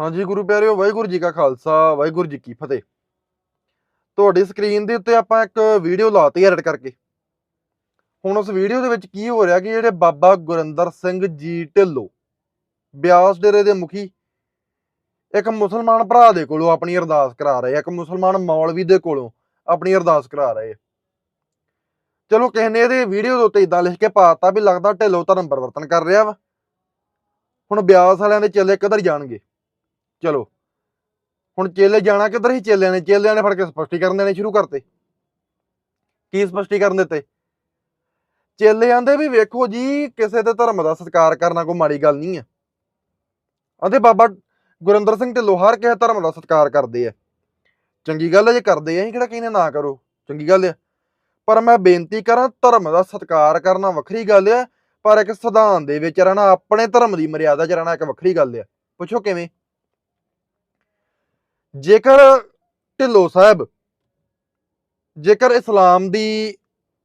ਹਾਂਜੀ ਗੁਰੂ ਪਿਆਰਿਓ, ਵਾਹਿਗੁਰੂ ਜੀ ਕਾ ਖਾਲਸਾ, ਵਾਹਿਗੁਰੂ ਜੀ ਕੀ ਫਤਿਹ। ਤੁਹਾਡੀ ਸਕਰੀਨ ਦੇ ਉੱਤੇ ਆਪਾਂ ਇੱਕ ਵੀਡੀਓ ਲਾਤੀ ਐਡਿਟ ਕਰਕੇ। ਹੁਣ ਉਸ ਵੀਡੀਓ ਦੇ ਵਿੱਚ ਕੀ ਹੋ ਰਿਹਾ ਕਿ ਜਿਹੜੇ ਬਾਬਾ ਗੁਰਿੰਦਰ ਸਿੰਘ ਜੀ ਢਿੱਲੋਂ ਬਿਆਸ ਡੇਰੇ ਦੇ ਮੁਖੀ ਇੱਕ ਮੁਸਲਮਾਨ ਭਰਾ ਦੇ ਕੋਲੋਂ ਆਪਣੀ ਅਰਦਾਸ ਕਰਾ ਰਹੇ ਆ, ਇੱਕ ਮੁਸਲਮਾਨ ਮੌਲਵੀ ਦੇ ਕੋਲੋਂ ਆਪਣੀ ਅਰਦਾਸ ਕਰਾ ਰਹੇ ਆ। ਚਲੋ ਕਿਸੇ ਨੇ ਇਹਦੇ ਵੀਡੀਓ ਦੇ ਉੱਤੇ ਇਦਾਂ ਲਿਖ ਕੇ ਪਾਤਾ ਵੀ ਲੱਗਦਾ ਢਿੱਲੋਂ ਧਰਮ ਪਰਿਵਰਤਨ ਕਰ ਰਿਹਾ ਵਾ। ਹੁਣ ਬਿਆਸ ਵਾਲਿਆਂ ਦੇ ਚੇਲੇ ਕਿੱਧਰ ਜਾਣਗੇ? ਚਲੋ। ਹੁਣ ਚੇਲੇ ਜਾਣਾ ਕਿੱਧਰ ਹੀ ਚੇਲਿਆਂ ਨੇ ਚੇਲਿਆਂ ਨੇ ਫੜ ਕੇ ਸਪਸ਼ਟੀਕਰਨ ਦੇਣੇ ਸ਼ੁਰੂ ਕਰਤੇ। ਕੀ ਸਪਸ਼ਟੀਕਰਨ ਦਿੱਤੇ? ਚੇਲੇ ਆਂਦੇ ਵੀ ਵੇਖੋ ਜੀ, ਕਿਸੇ ਦੇ ਧਰਮ ਦਾ ਸਤਿਕਾਰ ਕਰਨਾ ਕੋਈ ਮਾੜੀ ਗੱਲ ਨਹੀਂ ਆ। ਆਂਦੇ ਬਾਬਾ ਗੁਰਿੰਦਰ ਸਿੰਘ ਢਿੱਲੋਂ ਹਰ ਕਿਸੇ ਧਰਮ ਦਾ ਸਤਿਕਾਰ ਕਰਦੇ ਆ। ਚੰਗੀ ਗੱਲ ਹੈ ਜੇ ਕਰਦੇ ਆ, ਅਸੀਂ ਕਿਹੜਾ ਕਹਿੰਦੇ ਨਾ ਕਰੋ? ਚੰਗੀ ਗੱਲ ਆ। ਪਰ ਮੈਂ ਬੇਨਤੀ ਕਰਾਂ, ਧਰਮ ਦਾ ਸਤਿਕਾਰ ਕਰਨਾ ਵੱਖਰੀ ਗੱਲ ਆ, ਪਰ ਇੱਕ ਸਿਧਾਂਤ ਦੇ ਵਿੱਚ ਰਹਿਣਾ, ਆਪਣੇ ਧਰਮ ਦੀ ਮਰਿਆਦਾ 'ਚ ਰਹਿਣਾ ਇੱਕ ਵੱਖਰੀ ਗੱਲ ਆ। ਪੁੱਛੋ ਕਿਵੇਂ? ਜੇਕਰ ਢਿੱਲੋਂ ਸਾਹਿਬ ਜੇਕਰ ਇਸਲਾਮ ਦੀ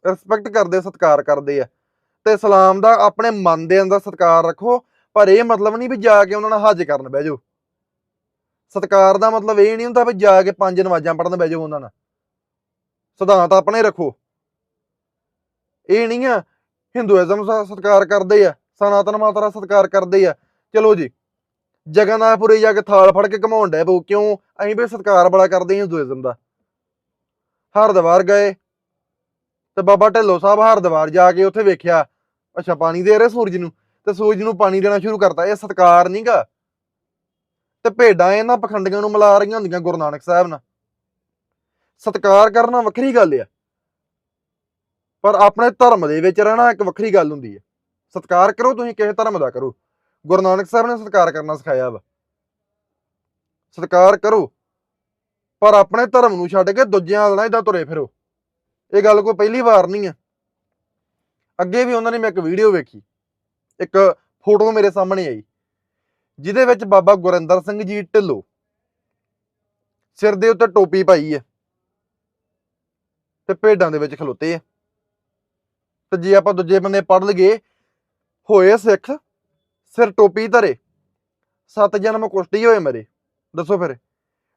ਰਿਸਪੈਕਟ ਕਰਦੇ, ਸਤਿਕਾਰ ਕਰਦੇ ਆ, ਤੇ ਇਸਲਾਮ ਦਾ ਆਪਣੇ ਮਨ ਦੇ ਅੰਦਰ ਸਤਿਕਾਰ ਰੱਖੋ, ਪਰ ਇਹ ਮਤਲਬ ਨਹੀਂ ਵੀ ਜਾ ਕੇ ਉਹਨਾਂ ਨਾਲ ਹੱਜ ਕਰਨ ਬਹਿ ਜਾਓ। ਸਤਿਕਾਰ ਦਾ ਮਤਲਬ ਇਹ ਨਹੀਂ ਹੁੰਦਾ ਵੀ ਜਾ ਕੇ ਪੰਜ ਨਮਾਜ਼ਾਂ ਪੜਨ ਬਹਿ ਜਾਓ ਉਹਨਾਂ ਨਾਲ। ਸਿਧਾਂਤ ਆਪਣੇ ਰੱਖੋ। ਇਹ ਨਹੀਂ ਆ, ਹਿੰਦੂਇਜ਼ਮ ਦਾ ਸਤਿਕਾਰ ਕਰਦੇ ਆ, ਸਨਾਤਨ ਮਾਤਾ ਦਾ ਸਤਿਕਾਰ ਕਰਦੇ ਆ। ਚਲੋ ਜੀ। ਜਗਨਨਾਥਪੁਰੇ ਜਾ ਕੇ ਥਾਲ ਫੜ ਕੇ ਘਮਾਉਣ ਡੈ ਪਓ ਕਿਉਂ? ਅਸੀਂ ਵੀ ਸਤਿਕਾਰ ਬੜਾ ਕਰਦੇ ਹਾਂ ਹਿੰਦੂਇਜ਼ਮ ਦਾ। ਹਰਦੁਆਰ ਗਏ ਤੇ ਬਾਬਾ ਢਿੱਲੋਂ ਸਾਹਿਬ ਹਰਦੁਆਰ ਜਾ ਕੇ ਉੱਥੇ ਵੇਖਿਆ। ਅੱਛਾ, ਪਾਣੀ ਦੇ ਰਹੇ ਸੂਰਜ ਨੂੰ ਤੇ ਸੂਰਜ ਨੂੰ ਪਾਣੀ ਦੇਣਾ ਸ਼ੁਰੂ ਕਰਤਾ। ਇਹ ਸਤਿਕਾਰ ਨਹੀਂਗਾ ਤੇ ਭੇਡਾਂ ਇਹਨਾਂ ਪਖੰਡੀਆਂ ਨੂੰ ਮਿਲਾ ਰਹੀਆਂ ਹੁੰਦੀਆਂ ਗੁਰੂ ਨਾਨਕ ਸਾਹਿਬ ਨਾਲ। ਸਤਿਕਾਰ ਕਰਨਾ ਵੱਖਰੀ ਗੱਲ ਆ। ਪਰ ਆਪਣੇ ਧਰਮ ਦੇ ਵਿੱਚ ਰਹਿਣਾ ਇੱਕ ਵੱਖਰੀ ਗੱਲ ਹੁੰਦੀ ਹੈ ਸਤਿਕਾਰ ਕਰੋ ਤੁਸੀਂ, ਕਿਸੇ ਧਰਮ ਦਾ ਕਰੋ। ਗੁਰੂ ਨਾਨਕ ਸਾਹਿਬ ਨੇ ਸਤਿਕਾਰ ਕਰਨਾ ਸਿਖਾਇਆ ਵਾ। ਸਤਿਕਾਰ ਕਰੋ, ਪਰ ਆਪਣੇ ਧਰਮ ਨੂੰ ਛੱਡ ਕੇ ਦੂਜਿਆਂ ਨਾਲ ਇਦਾਂ ਤੁਰੇ ਫਿਰੋ। ਇਹ ਗੱਲ ਕੋਈ ਪਹਿਲੀ ਵਾਰ ਨਹੀਂ ਆ। ਅੱਗੇ ਵੀ ਉਹਨਾਂ ਨੇ ਮੈਂ ਇੱਕ ਵੀਡੀਓ ਵੇਖੀ। ਇੱਕ ਫੋਟੋ ਮੇਰੇ ਸਾਹਮਣੇ ਆਈ, ਜਿਹਦੇ ਵਿੱਚ ਬਾਬਾ ਗੁਰਿੰਦਰ ਸਿੰਘ ਜੀ ਢਿੱਲੋਂ ਸਿਰ ਦੇ ਉੱਤੇ ਟੋਪੀ ਪਾਈ ਹੈ ਤੇ ਭੇਡਾਂ ਦੇ ਵਿੱਚ ਖਲੋਤੇ ਆ। ਤੇ ਜੇ ਆਪਾਂ ਦੂਜੇ ਬੰਨੇ ਪੜ ਲਈਏ, ਹੋਏ ਸਿੱਖ ਸਿਰ ਟੋਪੀ ਧਰੇ। ਸੱਤ ਜਨਮ ਕੁਸ਼ਤੀ ਹੋਏ ਮੇਰੇ। ਦੱਸੋ ਫਿਰ,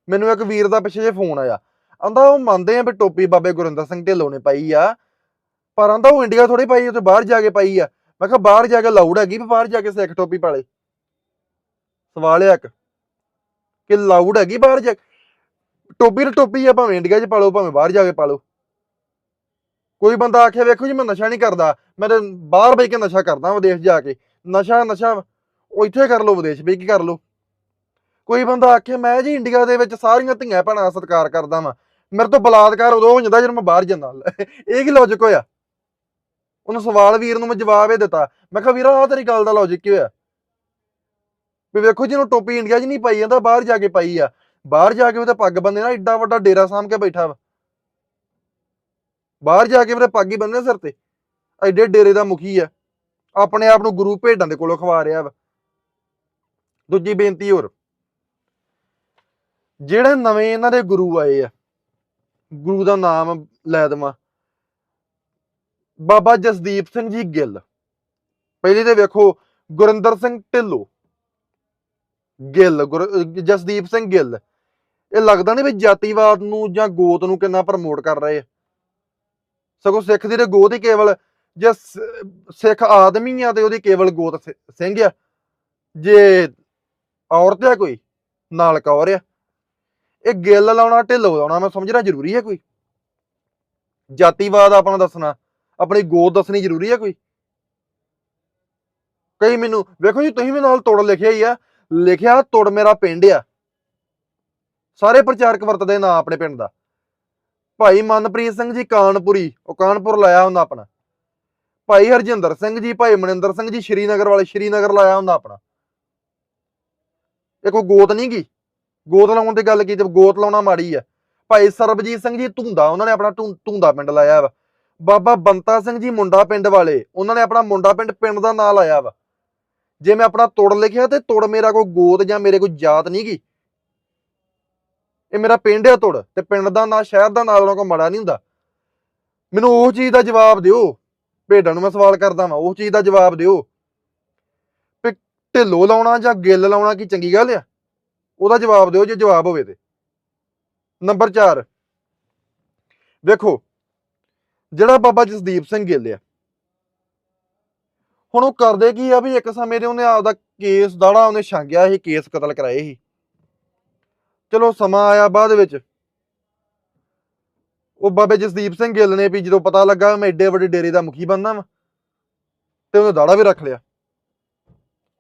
ਮੈਨੂੰ ਇੱਕ ਵੀਰ ਦਾ ਪਿੱਛੇ ਜੇ ਫੋਨ ਆਇਆ। ਆਂਦਾ ਉਹ ਮੰਨਦੇ ਆ ਵੀ ਟੋਪੀ ਬਾਬੇ ਗੁਰਿੰਦਰ ਸਿੰਘ ਢਿੱਲੋਂ ਨੇ ਪਾਈ ਆ, ਪਰ ਆਂਦਾ ਉਹ ਇੰਡੀਆ ਥੋੜੀ ਪਾਈ, ਉੱਥੇ ਬਾਹਰ ਜਾ ਕੇ ਪਾਈ ਆ। ਮੈਂ ਕਿਹਾ ਬਾਹਰ ਜਾ ਕੇ ਲਾਊਡ ਹੈਗੀ ਵੀ ਬਾਹਰ ਜਾ ਕੇ ਸਿੱਖ ਟੋਪੀ ਪਾਲੇ ਸਵਾਲ ਹੈ ਇੱਕ, ਕਿ ਲਾਊਡ ਹੈਗੀ ਬਾਹਰ ਜਾ ਟੋਪੀ ਤੇ ਟੋਪੀ ਆ, ਭਾਵੇਂ ਇੰਡੀਆ 'ਚ ਪਾਲੋ ਭਾਵੇਂ ਬਾਹਰ ਜਾ ਕੇ ਪਾਲੋ ਕੋਈ ਬੰਦਾ ਆਖੇ ਵੇਖੋ ਜੀ ਮੈਂ ਨਸ਼ਾ ਨਹੀਂ ਕਰਦਾ, ਮੈਂ ਬਾਹਰ ਬੈ ਕੇ ਨਸ਼ਾ ਕਰਦਾ ਵਿਦੇਸ਼ ਜਾ ਕੇ। ਨਸ਼ਾ ਨਸ਼ਾ ਉਹ ਇੱਥੇ ਕਰ ਲਓ ਵਿਦੇਸ਼ ਬੈ ਕੇ ਕਰ ਲਓ। ਕੋਈ ਬੰਦਾ ਆਖੇ, ਮੈਂ ਜੀ ਇੰਡੀਆ ਦੇ ਵਿੱਚ ਸਾਰੀਆਂ ਧੀਆਂ ਭੈਣਾਂ ਦਾ ਸਤਿਕਾਰ ਕਰਦਾ ਵਾਂ। ਮੇਰੇ ਤੋਂ ਬਲਾਤਕਾਰ ਉਦੋਂ ਹੋ ਜਾਂਦਾ ਜਦੋਂ ਮੈਂ ਬਾਹਰ ਜਾਂਦਾ। ਇਹ ਕੀ ਲੌਜੀਕ ਹੋਇਆ? ਉਹਨੂੰ ਸਵਾਲ ਵੀਰ ਨੂੰ ਮੈਂ ਜਵਾਬ ਇਹ ਦਿੱਤਾ। ਮੈਂ ਕਿਹਾ, ਵੀਰਾ, ਆਹ ਤੇਰੀ ਗੱਲ ਦਾ ਲੌਜੀਕ ਕੀ ਹੋਇਆ? ਵੀ ਵੇਖੋ ਜਿਹਨੂੰ ਟੋਪੀ ਇੰਡੀਆ 'ਚ ਨਹੀਂ ਪਾਈ ਜਾਂਦਾ, ਬਾਹਰ ਜਾ ਕੇ ਪਾਈ ਆ। ਬਾਹਰ ਜਾ ਕੇ ਉਹਦੇ ਪੱਗ ਬੰਦੇ ਨਾ ਏਡਾ ਵੱਡਾ ਡੇਰਾ ਸਾਂਭ ਕੇ ਬੈਠਾ ਵਾ। ਬਾਹਰ ਜਾ ਕੇ ਉਹਦੇ ਪੱਗ ਹੀ ਬੰਨੇ ਸਿਰ ਤੇ। ਐਡੇ ਡੇਰੇ ਦਾ ਮੁਖੀ ਆ। ਆਪਣੇ ਆਪ ਨੂੰ ਗੁਰੂ ਭੇਡਾਂ ਦੇ ਕੋਲੋਂ ਖਵਾ ਰਿਹਾ ਵਾ। ਦੂਜੀ ਬੇਨਤੀ ਹੋਰ, ਜਿਹੜੇ ਨਵੇਂ ਇਹਨਾਂ ਦੇ ਗੁਰੂ ਆਏ ਆ, ਗੁਰੂ ਦਾ ਨਾਮ ਲੈ ਦੇਵਾਂ। ਬਾਬਾ ਜਸਦੀਪ ਸਿੰਘ ਜੀ ਗਿੱਲ, ਪਹਿਲੇ ਤੇ ਵੇਖੋ, ਗੁਰਿੰਦਰ ਸਿੰਘ ਢਿੱਲੋਂ ਗਿੱਲ, ਗੁਰ- ਜਸਦੀਪ ਸਿੰਘ ਗਿੱਲ, ਇਹ ਲੱਗਦਾ ਨਹੀਂ ਵੀ ਜਾਤੀਵਾਦ ਨੂੰ ਜਾਂ ਗੋਤ ਨੂੰ ਕਿੰਨਾ ਪ੍ਰਮੋਟ ਕਰ ਰਹੇ ਆ। ਸਗੋਂ ਸਿੱਖ ਦੀ ਤੇ ਗੋਤ ਹੀ ਕੇਵਲ ਜੇ ਸਿੱਖ ਆਦਮੀ ਆ ਤੇ ਉਹਦੀ ਕੇਵਲ ਗੋਤ ਸਿੰਘ ਆ। ਜੇ ਔਰਤ ਆ ਕੋਈ ਨਾਲ ਕੌਰ ਆ। ਇਹ ਗਿੱਲ ਲਾਉਣਾ, ਢਿੱਲੋਂ ਲਾਉਣਾ, ਮੈਂ ਸਮਝਣਾ ਜ਼ਰੂਰੀ ਹੈ ਕੋਈ? ਜਾਤੀਵਾਦ ਆਪਣਾ ਦੱਸਣਾ, ਆਪਣੀ ਗੋਦ ਦੱਸਣੀ ਜ਼ਰੂਰੀ ਹੈ ਕੋਈ? ਕਈ ਮੈਨੂੰ, ਵੇਖੋ ਜੀ, ਤੁਸੀਂ ਵੀ ਨਾਲ ਤੋੜ ਲਿਖਿਆ ਹੀ ਆ। ਲਿਖਿਆ ਤੋੜ ਮੇਰਾ ਪਿੰਡ ਆ। ਸਾਰੇ ਪ੍ਰਚਾਰਕ ਵਰਤਦੇ ਨਾਂ ਆਪਣੇ ਪਿੰਡ ਦਾ। ਭਾਈ ਮਨਪ੍ਰੀਤ ਸਿੰਘ ਜੀ ਕਾਨਪੁਰੀ, ਉਹ ਕਾਨਪੁਰ ਲਾਇਆ ਹੁੰਦਾ ਆਪਣਾ। ਭਾਈ ਹਰਜਿੰਦਰ ਸਿੰਘ ਜੀ, ਭਾਈ ਮਨਿੰਦਰ ਸਿੰਘ ਜੀ, ਸ਼੍ਰੀਨਗਰ ਵਾਲੇ ਸ਼੍ਰੀਨਗਰ ਲਾਇਆ ਹੁੰਦਾ ਆਪਣਾ। ਇਹ ਕੋਈ ਗੋਤ ਨਹੀਂ ਗੀ? ਗੋਤ ਲਾਉਣ ਦੀ ਗੱਲ ਕੀਤੀ ਗੋਤ ਲਾਉਣਾ ਮਾੜੀ ਆ। ਭਾਈ ਸਰਬਜੀਤ ਸਿੰਘ ਜੀ ਧੁੰਦਾ, ਉਹਨਾਂ ਨੇ ਆਪਣਾ ਧੁੰ- ਧੁੰਦਾ ਪਿੰਡ ਲਾਇਆ ਵਾ। ਬਾਬਾ ਬੰਤਾ ਸਿੰਘ ਜੀ ਮੁੰਡਾ ਪਿੰਡ ਵਾਲੇ, ਉਹਨਾਂ ਨੇ ਆਪਣਾ ਮੁੰਡਾ ਪਿੰਡ ਪਿੰਡ ਦਾ ਨਾਂ ਲਾਇਆ ਵਾ। ਜੇ ਮੈਂ ਆਪਣਾ ਤੁੜ ਲਿਖਿਆ ਤੇ ਤੁੜ ਮੇਰਾ ਕੋਈ ਗੋਤ ਜਾਂ ਮੇਰੇ ਕੋਈ ਜਾਤ ਨਹੀਂ ਗੀ। ਇਹ ਮੇਰਾ ਪਿੰਡ ਆ ਤੁੜ, ਤੇ ਪਿੰਡ ਦਾ ਨਾਂ, ਸ਼ਹਿਰ ਦਾ ਨਾਂ ਉਹਨਾਂ ਕੋ ਮਾੜਾ ਨਹੀਂ ਹੁੰਦਾ। ਮੈਨੂੰ ਉਹ ਚੀਜ਼ ਦਾ ਜਵਾਬ ਦਿਓ। ਭੇਡਾਂ ਨੂੰ ਮੈਂ ਸਵਾਲ ਕਰਦਾ ਵਾਂ, ਉਹ ਚੀਜ਼ ਦਾ ਜਵਾਬ ਦਿਓ। ਵੀ ਢਿੱਲੋਂ ਲਾਉਣਾ ਜਾਂ ਗਿੱਲ ਲਾਉਣਾ ਕੀ ਚੰਗੀ ਗੱਲ ਆ? ਉਹਦਾ ਜਵਾਬ ਦਿਓ, ਜੇ ਜਵਾਬ ਹੋਵੇ ਤੇ। ਨੰਬਰ 4 ਵੇਖੋ, ਜਿਹੜਾ ਬਾਬਾ ਜਸਦੀਪ ਸਿੰਘ ਗਿੱਲ ਆ। ਹੁਣ ਉਹ ਕਰਦੇ ਕੀ ਆ ਵੀ ਇੱਕ ਸਮੇਂ ਦੇ ਉਹਨੇ ਆਪਦਾ ਕੇਸ ਦਾੜਾ ਉਹਨੇ ਛਾਂਗਿਆ ਸੀ, ਕੇਸ ਕਤਲ ਕਰਾਏ ਸੀ। ਚਲੋ ਸਮਾਂ ਆਇਆ ਬਾਅਦ ਵਿੱਚ। ਉਹ ਬਾਬੇ ਜਸਦੀਪ ਸਿੰਘ ਗਿੱਲ ਨੇ ਵੀ ਜਦੋਂ ਪਤਾ ਲੱਗਾ ਮੈਂ ਏਡੇ ਵੱਡੇ ਡੇਰੇ ਦਾ ਮੁਖੀ ਬਣਨਾ ਵਾਂ, ਤੇ ਉਹਨੇ ਦਾੜਾ ਵੀ ਰੱਖ ਲਿਆ।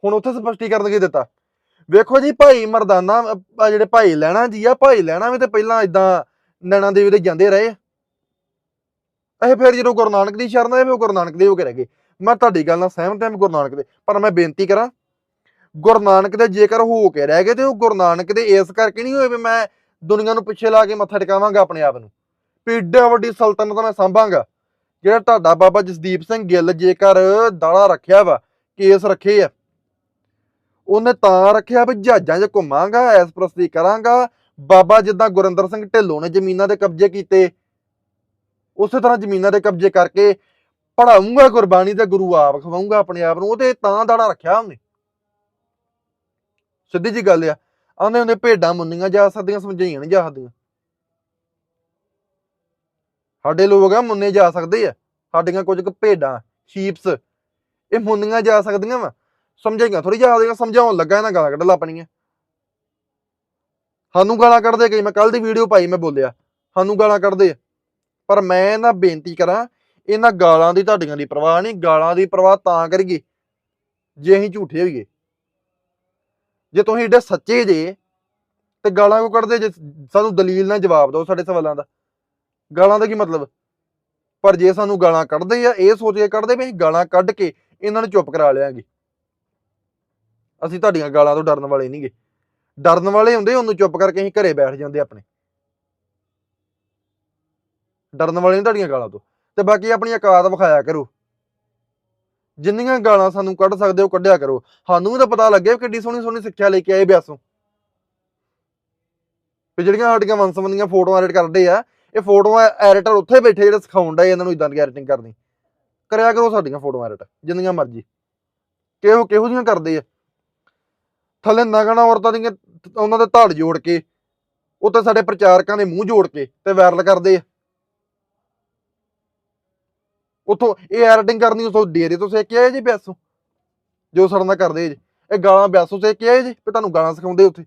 ਹੁਣ ਉੱਥੇ ਸਪਸ਼ਟੀਕਰਨ ਕੀ ਦਿੱਤਾ? ਵੇਖੋ ਜੀ, ਭਾਈ ਮਰਦਾਨਾ ਜਿਹੜੇ ਭਾਈ ਲੈਣਾ ਜੀ ਆ, ਭਾਈ ਲੈਣਾ ਵੀ ਤੇ ਪਹਿਲਾਂ ਇਦਾਂ ਨੈਣਾ ਦੇਵੀ ਦੇ ਜਾਂਦੇ ਰਹੇ। ਆ। ਇਹ ਫਿਰ ਜਦੋਂ ਗੁਰੂ ਨਾਨਕ ਦੀ ਸ਼ਰਨ ਆਏ, ਫਿਰ ਗੁਰੂ ਨਾਨਕ ਦੇ ਹੋ ਕੇ ਰਹਿ ਗਏ। ਮੈਂ ਤੁਹਾਡੀ ਗੱਲ ਨਾਲ ਸਹਿਮਤ ਹਾਂ ਗੁਰੂ ਨਾਨਕ ਦੇ, ਪਰ ਮੈਂ ਬੇਨਤੀ ਕਰਾਂ, ਗੁਰੂ ਨਾਨਕ ਦੇ ਜੇਕਰ ਹੋ ਕੇ ਰਹਿ ਗਏ ਤੇ ਉਹ ਗੁਰੂ ਨਾਨਕ ਦੇ ਇਸ ਕਰਕੇ ਨਹੀਂ ਹੋਏ ਵੀ ਮੈਂ ਦੁਨੀਆ ਨੂੰ ਪਿੱਛੇ ਲਾ ਕੇ ਮੱਥਾ ਟਿਕਾਵਾਂਗਾ ਆਪਣੇ ਆਪ ਨੂੰ। ਵੀ ਏਡਾ ਵੱਡੀ ਸਲਤਨਤ ਮੈਂ ਸੰਭਾਂਗਾ। ਜਿਹੜਾ ਤੁਹਾਡਾ ਬਾਬਾ ਜਸਦੀਪ ਸਿੰਘ ਗਿੱਲ ਜੇਕਰ ਦਾੜਾ ਰੱਖਿਆ ਵਾ, ਕੇਸ ਰੱਖੇ ਆ। ਉਹਨੇ ਤਾਂ ਰੱਖਿਆ ਵੀ ਜਹਾਜ਼ਾਂ 'ਚ ਘੁੰਮਾਂਗਾ, ਐਸ ਪ੍ਰਸਤੀ ਕਰਾਂਗਾ। ਬਾਬਾ ਜਿੱਦਾਂ ਗੁਰਿੰਦਰ ਸਿੰਘ ਢਿੱਲੋਂ ਨੇ ਜ਼ਮੀਨਾਂ ਦੇ ਕਬਜ਼ੇ ਕੀਤੇ, ਉਸੇ ਤਰ੍ਹਾਂ ਜ਼ਮੀਨਾਂ ਦੇ ਕਬਜ਼ੇ ਕਰਕੇ ਪੜਾਉਂਗਾ ਗੁਰਬਾਣੀ ਤੇ ਗੁਰੂ ਆਪ ਖਵਾਉਂਗਾ ਆਪਣੇ ਆਪ ਨੂੰ, ਉਹਦੇ ਤਾਂ ਦਾੜਾ ਰੱਖਿਆ ਉਹਨੇ। ਸਿੱਧੀ ਜੀ ਗੱਲ ਆ ਆਂਦੇ ਉਹਨੇ ਭੇਡਾਂ ਮੁੰਨੀਆਂ ਜਾ ਸਕਦੀਆਂ, ਸਮਝਾਈਆਂ ਨਹੀਂ ਜਾ ਸਕਦੀਆਂ। ਸਾਡੇ ਲੋਕ ਆ, ਮੁੰਨੇ ਜਾ ਸਕਦੇ ਆ। ਸਾਡੀਆਂ ਕੁਝ ਕੁ ਭੇਡਾਂ ਸ਼ੀਪਸ ਇਹ ਮੁੰਨੀਆਂ ਜਾ ਸਕਦੀਆਂ ਵਾ। ਸਮਝਾਈਆਂ ਥੋੜੀ ਜਾ ਸਕਦੀਆਂ ਸਮਝਾਉਣ ਲੱਗਾ ਇਹਨਾਂ ਗਾਲਾਂ ਕੱਢ ਲਾਪਣੀਆਂ ਸਾਨੂੰ ਗਾਲਾਂ ਕੱਢਦੇ ਕਈ, ਮੈਂ ਕੱਲ ਦੀ ਵੀਡੀਓ ਪਾਈ, ਮੈਂ ਬੋਲਿਆ, ਸਾਨੂੰ ਗਾਲਾਂ ਕੱਢਦੇ ਆ। ਪਰ ਮੈਂ ਇਹਨਾਂ ਬੇਨਤੀ ਕਰਾਂ, ਇਹਨਾਂ ਗਾਲਾਂ ਦੀ ਤੁਹਾਡੀਆਂ ਦੀ ਪਰਵਾਹ ਨਹੀਂ, ਗਾਲਾਂ ਦੀ ਪਰਵਾਹ ਤਾਂ ਕਰੀਏ, ਜੇ ਅਸੀਂ ਝੂਠੇ ਹੋਈਏ। ਜੇ ਤੁਸੀਂ ਏਡੇ ਸੱਚੇ ਜੇ, ਤੇ ਗਾਲਾਂ ਕਿਉਂ ਕੱਢਦੇ ਜੇ? ਸਾਨੂੰ ਦਲੀਲ ਨਾਲ ਜਵਾਬ ਦਿਓ ਸਾਡੇ ਸਵਾਲਾਂ ਦਾ। ਗਾਲਾਂ ਦਾ ਕੀ ਮਤਲਬ? ਪਰ ਜੇ ਸਾਨੂੰ ਗਾਲਾਂ ਕੱਢਦੇ ਆ, ਇਹ ਸੋਚ ਕੇ ਕੱਢਦੇ ਵੀ ਅਸੀਂ ਗਾਲਾਂ ਕੱਢ ਕੇ ਇਹਨਾਂ ਨੂੰ ਚੁੱਪ ਕਰਾ ਲਿਆਂਗੇ। ਅਸੀਂ ਤੁਹਾਡੀਆਂ ਗਾਲਾਂ ਤੋਂ ਡਰਨ ਵਾਲੇ ਨਹੀਂਗੇ। ਡਰਨ ਵਾਲੇ ਹੁੰਦੇ ਉਹਨੂੰ ਚੁੱਪ ਕਰਕੇ ਅਸੀਂ ਘਰੇ ਬੈਠ ਜਾਂਦੇ ਆਪਣੇ। ਡਰਨ ਵਾਲੇ ਨਹੀਂ ਤੁਹਾਡੀਆਂ ਗਾਲਾਂ ਤੋਂ। ਤੇ ਬਾਕੀ ਆਪਣੀ ਔਕਾਤ ਵਿਖਾਇਆ ਕਰੋ। ਜਿੰਨੀਆਂ ਗਾਲਾਂ ਸਾਨੂੰ ਕੱਢ ਸਕਦੇ ਹੋ ਕੱਢਿਆ ਕਰੋ। ਸਾਨੂੰ ਵੀ ਤਾਂ ਪਤਾ ਲੱਗਿਆ ਕਿੱਡੀ ਸੋਹਣੀ ਸੋਹਣੀ ਸਿੱਖਿਆ ਲੈ ਕੇ ਆਏ ਬਿਆਸੋਂ। ਵੀ ਜਿਹੜੀਆਂ ਸਾਡੀਆਂ ਵੰਸਵੰਦੀਆਂ ਫੋਟੋਆਂ ਐਡਿਟ ਕਰਦੇ ਆ ਇਹ ਫੋਟੋਆਂ ਐਡੀਟਰ ਉੱਥੇ ਬੈਠੇ ਜਿਹੜੇ ਸਿਖਾਉਣ ਦਾ ਇਹਨਾਂ ਨੂੰ ਇਦਾਂ ਦੀ ਐਡੀਟਿੰਗ ਕਰਨੀ। ਕਰਿਆ ਕਰੋ ਸਾਡੀਆਂ ਫੋਟੋਆਂ ਐਡਿਟ, ਜਿੰਨੀਆਂ ਮਰਜ਼ੀ। ਕਿਹੋ ਕਿਹੋ ਜਿਹੀਆਂ ਕਰਦੇ ਆ। ਥੱਲੇ ਨਗਣਾ ਔਰਤਾਂ ਦੀਆਂ ਉਹਨਾਂ ਦੇ ਧੜ ਜੋੜ ਕੇ ਉੱਤੇ ਸਾਡੇ ਪ੍ਰਚਾਰਕਾਂ ਦੇ ਮੂੰਹ ਜੋੜ ਕੇ ਤੇ ਵਾਇਰਲ ਕਰਦੇ ਆ। ਉਥੋਂ ਇਹ ਐਡੀਟਿੰਗ ਕਰਨੀ ਉਥੋਂ ਡੇਰੇ ਤੋਂ ਸਿੱਖ ਕੇ ਆਏ ਜੀ ਬਿਆਸੋ। ਜੋ ਸੜਨ ਦਾ ਕਰਦੇ ਜੀ। ਇਹ ਗਾਲਾਂ ਬਿਆਸੋ ਸਿੱਖ ਕੇ ਆਏ ਜੀ ਤੇ ਤੁਹਾਨੂੰ ਗਾਲਾਂ ਸਿਖਾਉਂਦੇ ਉੱਥੇ।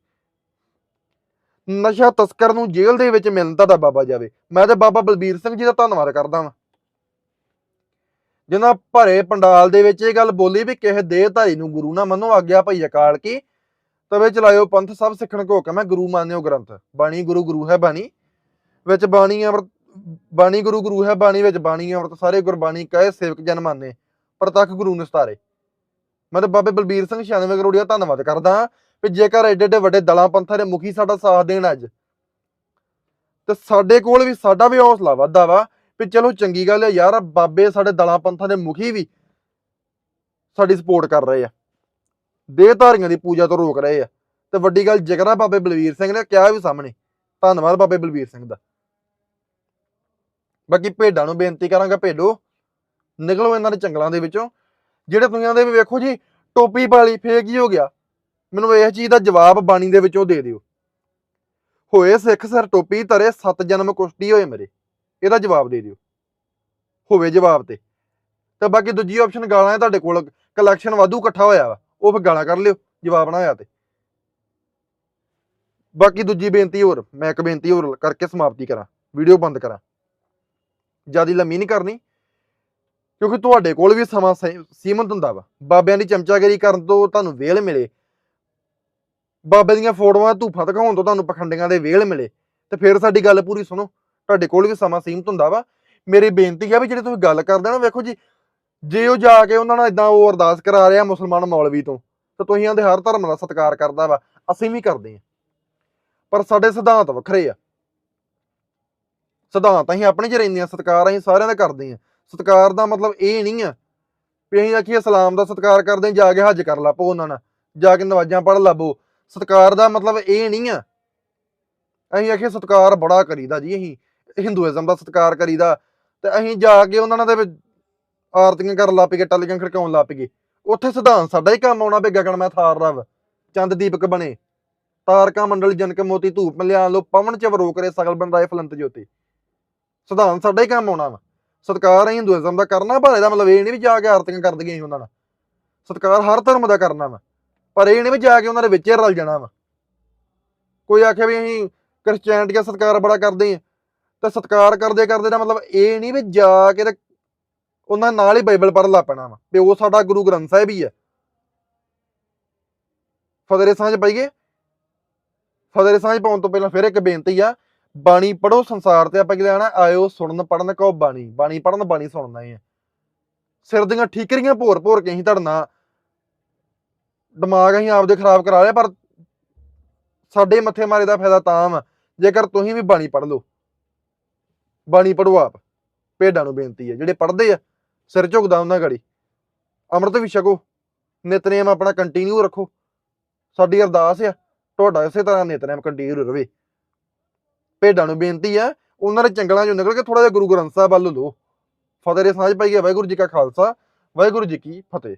ਨਸ਼ਾ ਤਸਕਰ ਨੂੰ ਜੇਲ੍ਹ ਦੇ ਵਿੱਚ ਮਿਲਦਾ ਤੁਹਾਡਾ ਬਾਬਾ ਜਾਵੇ। ਮੈਂ ਤੇ ਬਾਬਾ ਬਲਬੀਰ ਸਿੰਘ ਜੀ ਦਾ ਧੰਨਵਾਦ ਕਰਦਾ ਵਾਂ। ਜਿਨ੍ਹਾਂ ਭਰੇ ਪੰਡਾਲ ਦੇ ਵਿੱਚ ਇਹ ਗੱਲ ਬੋਲੀ ਵੀ ਕਿਸੇ ਦੇਹਧਾਰੀ ਨੂੰ ਗੁਰੂ ਨਾ ਮੰਨੋ, ਆਗਿਆ ਭਈ ਅਕਾਲ ਕੀ, ਤਵੇ ਚਲਾਇਓ ਪੰਥ ਸਭ ਸਿੱਖਣ ਕੋ ਹੁਕਮ ਹੈ ਗੁਰੂ ਮਾਨਿਓ ਗ੍ਰੰਥ। ਬਾਣੀ ਗੁਰੂ ਗੁਰੂ ਹੈ ਬਾਣੀ, ਵਿੱਚ ਬਾਣੀ ਅੰਮ੍ਰਿਤ, ਬਾਣੀ ਗੁਰੂ ਗੁਰੂ ਹੈ ਬਾਣੀ, ਵਿੱਚ ਬਾਣੀ ਅੰਮ੍ਰਿਤ, ਸਾਰੇ ਗੁਰਬਾਣੀ ਕਹੇ ਸੇਵਕ ਜਨ ਮਾਨੇ, ਪ੍ਰਤੱਖ ਗੁਰੂ ਨਿਸਤਾਰੇ। ਮੈਂ ਤੇ ਬਾਬੇ ਬਲਬੀਰ ਸਿੰਘ 96 ਕਰੋੜੀਆ ਧੰਨਵਾਦ ਕਰਦਾ ਵੀ ਜੇਕਰ ਐਡੇ ਐਡੇ ਵੱਡੇ ਦਲਾਂ ਪੰਥਾਂ ਦੇ ਮੁਖੀ ਸਾਡਾ ਸਾਥ ਦੇਣ ਅੱਜ, ਤੇ ਸਾਡੇ ਕੋਲ ਵੀ ਸਾਡਾ ਵੀ ਹੌਸਲਾ ਵੱਧਦਾ ਵਾ ਵੀ ਚਲੋ ਚੰਗੀ ਗੱਲ ਹੈ ਯਾਰ, ਬਾਬੇ ਸਾਡੇ ਦਲਾਂ ਪੰਥਾਂ ਦੇ ਮੁਖੀ ਵੀ ਸਾਡੀ ਸਪੋਰਟ ਕਰ ਰਹੇ ਆ। ਦੇਹਧਾਰੀਆਂ ਦੀ ਪੂਜਾ ਤੋਂ ਰੋਕ ਰਹੇ ਆ। ਤੇ ਵੱਡੀ ਗੱਲ ਜਿਗਰਾ ਬਾਬੇ ਬਲਵੀਰ ਸਿੰਘ ਨੇ ਕਿਹਾ ਵੀ ਸਾਹਮਣੇ, ਧੰਨਵਾਦ ਬਾਬੇ ਬਲਵੀਰ ਸਿੰਘ ਦਾ। ਬਾਕੀ ਭੇਡਾਂ ਨੂੰ ਬੇਨਤੀ ਕਰਾਂਗਾ ਭੇਡੋ, ਨਿਕਲੋ ਇਹਨਾਂ ਦੇ ਜੰਗਲਾਂ ਦੇ ਵਿੱਚੋਂ। ਜਿਹੜੇ ਦੁਨੀਆਂ ਦੇ ਵੀ ਵੇਖੋ ਜੀ, ਟੋਪੀ ਪਾਲੀ ਫੇਕ ਹੀ ਹੋ ਗਿਆ। ਮੈਨੂੰ ਇਸ ਚੀਜ਼ ਦਾ ਜਵਾਬ ਬਾਣੀ ਦੇ ਵਿੱਚੋਂ ਦੇ ਦਿਓ। ਹੋਏ ਸਿੱਖ ਸਰ ਟੋਪੀ ਤਰੇ ਸੱਤ ਜਨਮ ਕੁਸ਼ਤੀ ਹੋਏ ਮੇਰੇ, ਇਹਦਾ ਜਵਾਬ ਦੇ ਦਿਓ। ਹੋਵੇ ਜਵਾਬ ਤੇ। ਤੇ ਬਾਕੀ ਦੂਜੀ ਆਪਸ਼ਨ ਗਾਲਾਂ ਹੈ ਤੁਹਾਡੇ ਕੋਲ ਕਲੈਕਸ਼ਨ ਵਾਧੂ ਇਕੱਠਾ ਹੋਇਆ ਵਾ, ਉਹ ਫਿਰ ਗਾਲਾਂ ਕਰ ਲਿਓ, ਜਵਾਬ ਨਾ ਹੋਇਆ ਤੇ। ਬਾਕੀ ਦੂਜੀ ਬੇਨਤੀ ਹੋਰ, ਮੈਂ ਇੱਕ ਬੇਨਤੀ ਹੋਰ ਕਰਕੇ ਸਮਾਪਤੀ ਕਰਾਂ, ਵੀਡੀਓ ਬੰਦ ਕਰਾਂ। ਜ਼ਿਆਦਾ ਲੰਮੀ ਨਹੀਂ ਕਰਨੀ, ਕਿਉਂਕਿ ਤੁਹਾਡੇ ਕੋਲ ਵੀ ਸਮਾਂ ਸਹੀ- ਸੀਮਤ ਹੁੰਦਾ ਵਾ। ਬਾਬਿਆਂ ਦੀ ਚਮਚਾਗਿਰੀ ਕਰਨ ਤੋਂ ਤੁਹਾਨੂੰ ਵੇਲ ਮਿਲੇ ਬਾਬੇ ਦੀਆਂ ਫੋਟੋਆਂ ਧੂਫਾਂ ਦਿਖਾਉਣ ਤੋਂ ਤੁਹਾਨੂੰ ਪਖੰਡੀਆਂ ਦੇ ਵੇਲ ਮਿਲੇ। ਤੇ ਫਿਰ ਸਾਡੀ ਗੱਲ ਪੂਰੀ ਸੁਣੋ। ਤੁਹਾਡੇ ਕੋਲ ਵੀ ਸਮਾਂ ਸੀਮਤ ਹੁੰਦਾ ਵਾ। ਮੇਰੀ ਬੇਨਤੀ ਹੈ ਵੀ ਜਿਹੜੇ ਤੁਸੀਂ ਗੱਲ ਕਰਦੇ ਨਾ, ਵੇਖੋ ਜੀ, ਜੇ ਉਹ ਜਾ ਕੇ ਉਹਨਾਂ ਨਾਲ ਇਦਾਂ ਉਹ ਅਰਦਾਸ ਕਰਾ ਰਿਹਾ ਮੁਸਲਮਾਨ ਮੌਲਵੀ ਤੋਂ, ਤਾਂ ਤੁਸੀਂ ਆਂਦੇ ਹਰ ਧਰਮ ਦਾ ਸਤਿਕਾਰ ਕਰਦਾ ਵਾ। ਅਸੀਂ ਵੀ ਕਰਦੇ ਹਾਂ। ਪਰ ਸਾਡੇ ਸਿਧਾਂਤ ਵੱਖਰੇ ਆ। ਸਿਧਾਂਤ ਅਸੀਂ ਆਪਣੇ ਚ ਰਹਿੰਦੇ ਆ ਸਤਿਕਾਰ ਅਸੀਂ ਸਾਰਿਆਂ ਦਾ ਕਰਦੇ ਆ ਸਤਿਕਾਰ ਦਾ ਮਤਲਬ ਇਹ ਨਹੀਂ ਆ ਵੀ ਅਸੀਂ ਆਖੀਏ ਇਸਲਾਮ ਦਾ ਸਤਿਕਾਰ ਕਰਦੇ ਜਾ ਕੇ ਹੱਜ ਕਰ ਲਾਪੋ ਉਹਨਾਂ ਨਾਲ, ਜਾ ਕੇ ਨਵਾਜ਼ਾਂ ਪੜ੍ਹ ਲਾਬੋ ਸਤਿਕਾਰ ਦਾ ਮਤਲਬ ਇਹ ਨਹੀਂ ਆ। ਅਸੀਂ ਆਖੇ ਸਤਿਕਾਰ ਬੜਾ ਕਰੀਦਾ ਜੀ ਅਸੀਂ, ਹਿੰਦੂਇਜ਼ਮ ਦਾ ਸਤਿਕਾਰ ਕਰੀਦਾ ਤੇ ਅਸੀਂ ਜਾ ਕੇ ਉਹਨਾਂ ਨਾਲ ਦੇ ਵਿੱਚ ਆਰਤੀਆਂ ਕਰਨ ਲੱਗ ਪਈਏ, ਟੱਲੀਆਂ ਖੜਕਾਉਣ ਲੱਗ ਪਈਏ। ਉੱਥੇ ਸਿਧਾਂਤ ਸਾਡਾ ਹੀ ਕੰਮ ਆਉਣਾ ਵੀ ਗਗਨ ਮੈਂ ਥਾਰ ਰਵ, ਚੰਦ ਦੀਪਕ ਬਣੇ, ਤਾਰਕਾ ਮੰਡਲ ਜਨਕ ਮੋਤੀ ਧੂਪ ਮਲਿਆਨ ਲੋ ਪਵਨ ਚ ਵਰੋ ਕਰੇ ਸਗਲ ਬੰਦਾਏ ਫਲੰਤ ਜੋਤੀ। ਸਿਧਾਂਤ ਸਾਡਾ ਹੀ ਕੰਮ ਆਉਣਾ ਵਾ। ਸਤਕਾਰ ਹੈ ਹਿੰਦੂਇਜ਼ਮ ਦਾ ਕਰਨਾ, ਪਰ ਇਹਦਾ ਮਤਲਬ ਇਹ ਨਹੀਂ ਵੀ ਜਾ ਕੇ ਆਰਤੀਆਂ ਕਰ ਦਈਏ ਅਸੀਂ ਉਹਨਾਂ ਨਾਲ। ਸਤਕਾਰ ਹਰ ਧਰਮ ਦਾ ਕਰਨਾ ਵਾ। ਪਰ ਇਹ ਨਹੀਂ ਵੀ ਜਾ ਕੇ ਉਹਨਾਂ ਦੇ ਵਿੱਚ ਹੀ ਰਲ ਜਾਣਾ ਵਾ। ਕੋਈ ਆਖੇ ਵੀ ਅਸੀਂ ਕ੍ਰਿਸਚੀਅਨਟੀ ਦਾ ਸਤਕਾਰ ਬੜਾ ਕਰਦੇ ਆ। ਤੇ ਸਤਕਾਰ ਕਰਦੇ ਕਰਦੇ ਦਾ ਮਤਲਬ ਇਹ ਨਹੀਂ ਵੀ ਜਾ ਕੇ ਤੇ ਉਹਨਾਂ ਨਾਲ ਹੀ ਬਾਈਬਲ ਪੜ੍ਹ ਲਾ ਪੈਣਾ ਵਾ। ਪਿਓ ਸਾਡਾ ਗੁਰੂ ਗ੍ਰੰਥ ਸਾਹਿਬ ਹੀ ਆ। ਫਤਿਹ ਸਾਂਝ ਪਾਈਏ। ਫਤਿਹ ਸਾਂਝ ਪਾਉਣ ਤੋਂ ਪਹਿਲਾਂ ਫਿਰ ਇੱਕ ਬੇਨਤੀ ਆ, ਬਾਣੀ ਪੜੋ ਸੰਸਾਰ ਤੇ ਆਪਾਂ ਕੀ ਲੈਣਾ, ਆਇਓ, ਸੁਣਨ ਪੜਨ ਕਹੋ ਬਾਣੀ। ਬਾਣੀ ਪੜਨ ਬਾਣੀ ਸੁਣਨਾ ਹੀ ਆ। ਸਿਰ ਦੀਆਂ ਠੀਕਰੀਆਂ ਭੋਰ ਭੋਰ ਕੇ ਹੀ ਧੜਨਾ ਦਿਮਾਗ ਅਸੀਂ ਆਪਦੇ ਖਰਾਬ ਕਰਾ ਲਿਆ, ਪਰ ਸਾਡੇ ਮੱਥੇ ਮਾਰੇ ਦਾ ਫਾਇਦਾ ਤਾਂ ਵਾ। ਜੇਕਰ ਤੁਸੀਂ ਵੀ ਬਾਣੀ ਪੜ ਲਓ। ਬਾਣੀ ਪੜੋ ਆਪ। ਭੇਡਾਂ ਨੂੰ ਬੇਨਤੀ ਹੈ ਜਿਹੜੇ ਪੜਦੇ ਆ, ਸਿਰ ਝੁਕਦਾ ਉਹਨਾਂ ਗੜੀ। ਅੰਮ੍ਰਿਤ ਵੀ ਛਕੋ। ਨਿਤਨੇਮ ਆਪਣਾ ਕੰਟੀਨਿਊ ਰੱਖੋ। ਸਾਡੀ ਅਰਦਾਸ ਆ, ਤੁਹਾਡਾ ਇਸੇ ਤਰ੍ਹਾਂ ਨਿਤਨੇਮ ਕੰਟੀਨਿਊ ਰਵੇ। ਭੇਡਾਂ ਨੂੰ ਬੇਨਤੀ ਆ, ਉਹਨਾਂ ਦੇ ਚੰਗਲਾਂ ਚੋਂ ਨਿਕਲ ਕੇ ਥੋੜਾ ਜਿਹਾ ਗੁਰੂ ਗ੍ਰੰਥ ਸਾਹਿਬ ਵੱਲ ਲੋ ਫਤਿਹ ਦੇ ਸਾਂਝ ਪਾਈਏ ਵਾਹਿਗੁਰੂ ਜੀ ਕਾ ਖਾਲਸਾ, ਵਾਹਿਗੁਰੂ ਜੀ ਕੀ ਫਤਿਹ।